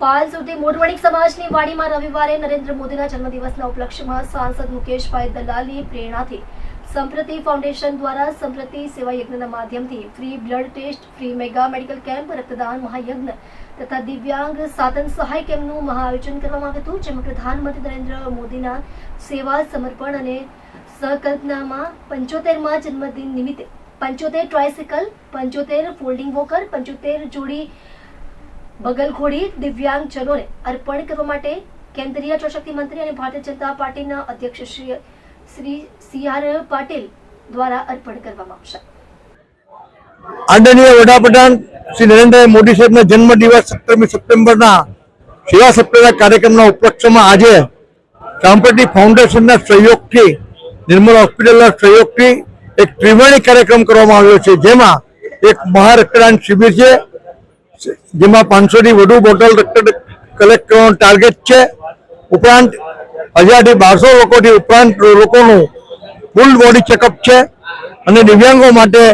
પાલ સુધી મોટવણિક સમાજની વાડીમાં રવિવારે નરેન્દ્ર મોદીના જન્મદિવસના ઉપલક્ષ્યમાં સાંસદ મુકેશભાઈ દલાલની પ્રેરણાથી સંપ્રતિ ફાઉન્ડેશન દ્વારા સંપ્રતિ સેવા યજ્ઞના માધ્યમથી free blood test, free mega medical camp, રક્તદાન, મહાયજ્ઞ તથા દિવ્યાંગ સાધન સહાય કેમ્પનું મહાઆયોજન કરવામાં આવ્યું હતું, જેમાં પ્રધાનમંત્રી નરેન્દ્ર મોદીના સેવા, સમર્પણ અને સહકલ્પનામાં પંચોતેરમાં જન્મદિન નિમિત્તે પંચોતેર ટ્રાયસિકલ પંચોતેર ફોલ્ડિંગ વોકર પંચોતેર જોડી બગલઘોડી દિવ્યાંગજનોને અર્પણ કરવા માટે કેન્દ્રીય જળશક્તિ મંત્રી અને ભારતીય જનતા પાર્ટીના અધ્યક્ષ શ્રી શ્રી સી આર પાટીલ દ્વારા અર્પણ કરવામાં આવશે. આદરણીય વડાપ્રધાન શ્રી નરેન્દ્ર મોદી સાહેબના જન્મ દિવસ સત્તરમી સપ્ટેમ્બરના સેવા સપ્તાહના કાર્યક્રમના ઉપલક્ષ્યમાં આજે સાંપ્રતિ ફાઉન્ડેશનના સહયોગથી, નિર્મલ હોસ્પિટલના સહયોગથી એક ત્રિવેણી કાર્યક્રમ કરવામાં આવ્યો છે, જેમાં એક મહારક્તદાન શિબિર છે. જેમાં પાંચસોથી વધુ બોટલ રક્ત કલેક્ટ કરવાનો ટાર્ગેટ છે. ઉપરાંત હજારથી બારસો લોકોથી ઉપરાંત લોકોનું ફૂલ બોડી ચેકઅપ છે. અને દિવ્યાંગો માટે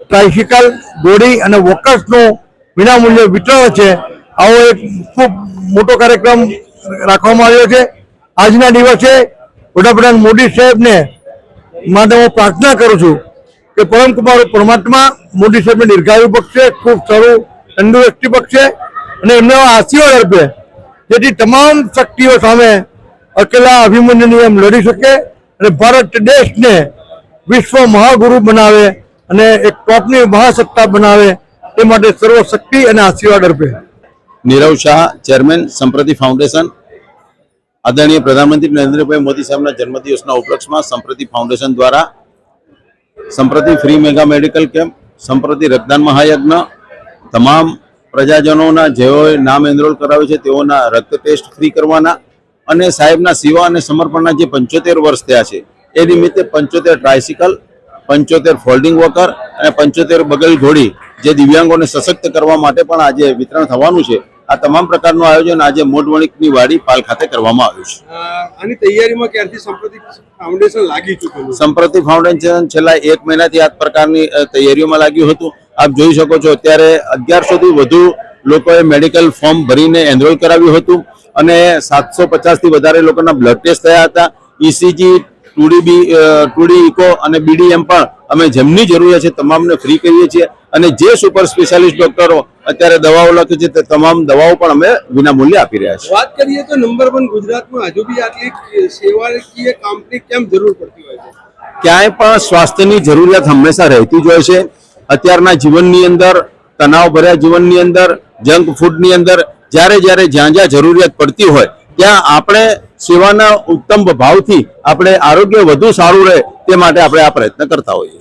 ટ્રાઇસિકલ દોડી અને વોકર્સનું વિનામૂલ્યે વિતરણ છે. આવો એક ખૂબ મોટો કાર્યક્રમ રાખવામાં આવ્યો છે. આજના દિવસે વડાપ્રધાન મોદી સાહેબને માટે હું પ્રાર્થના કરું છું કે પરમકુમાર પરમાત્મા મોદી સાહેબને દીર્ઘાયુ બક્ષે ખૂબ સારું તંદુરસ્તી પક્ષે અને એમને આશીર્વાદ અર્પે જેથી તમામ શક્તિઓ સામે અકેલા અભિમન્યુની એમ લડી શકે અને ભારત દેશને વિશ્વ મહાગુરુ બનાવે અને એક ટોપની મહાસત્તા બનાવે તે માટે સર્વ શક્તિ અને આશીર્વાદ અર્પે નીરવ શાહ, ચેરમેન સંપ્રતિ ફાઉન્ડેશન. આદરણીય પ્રધાનમંત્રી નરેન્દ્રભાઈ મોદી સાહેબના જન્મદિવસના ઉપલક્ષમાં સંપ્રતિ ફાઉન્ડેશન દ્વારા Samprati free mega medical camp, Samprati રક્તદાન મહાયજ્ઞ તમામ પ્રજાજનોના જેઓએ નામ એનરોલ કરાવ્યું છે તેઓના રક્ત ટેસ્ટ ફ્રી કરવાના અને સાહેબના સેવા અને સમર્પણના જે પંચોતેર વર્ષ થયા છે એ નિમિત્તે પંચોતેર ટ્રાયસિકલ પંચોતેર ફોલ્ડિંગ વોકર અને પંચોતેર બગલ ઘોડી જે દિવ્યાંગોને સશક્ત કરવા માટે પણ આજે વિતરણ થવાનું છે આ તમામ પ્રકારનું આયોજન આજે મોટવણિકની વાડી પાલ ખાતે કરવામાં આવ્યું છે. આની તૈયારીમાં ક્યારથી સંપ્રતિ ફાઉન્ડેશન લાગી ચૂક્યું સંપ્રતિ ફાઉન્ડેશન છેલ્લા એક મહિનાથી આ પ્રકારની તૈયારીઓમાં લાગ્યું હતું. આપ જોઈ શકો છો અત્યારે અગિયાર સુધી વધુ લોકોએ મેડિકલ ફોર્મ ભરીને એનરોલ કરાવ્યું હતું અને સાતસો પચાસથી વધારે લોકોના બ્લડ ટેસ્ટ થયા હતા. ઇસીજી ટુડીબી ટુડી ઇકો અને બીડીએમ પણ અમે જેમની જરૂરિયાત છે તમામને ફ્રી કરીએ છીએ. અને જે સુપર સ્પેશિયાલિસ્ટ ડોક્ટરો અત્યારે દવાઓ લખે છે તે તમામ દવાઓ પણ અમે વિનામૂલ્યે આપી રહ્યા છીએ. વાત કરીએ તો નંબર વન ગુજરાતમાં હજુ બી આટલી સેવાકીય કામની કેમ જરૂર પડતી હોય છે? ક્યાંય પણ સ્વાસ્થ્યની જરૂરિયાત હંમેશા રહેતી જ હોય છે. અત્યારના જીવનની અંદર, તણાવભર્યા જીવનની અંદર, જંક ફૂડની અંદર, જ્યારે જ્યારે જ્યાં જ્યાં જરૂરિયાત પડતી હોય, ત્યાં આપણે સેવાના ઉત્તમ ભાવથી આપણે આરોગ્ય વધુ સારું રહે તે માટે આપણે આ પ્રયત્ન કરતા હોઈએ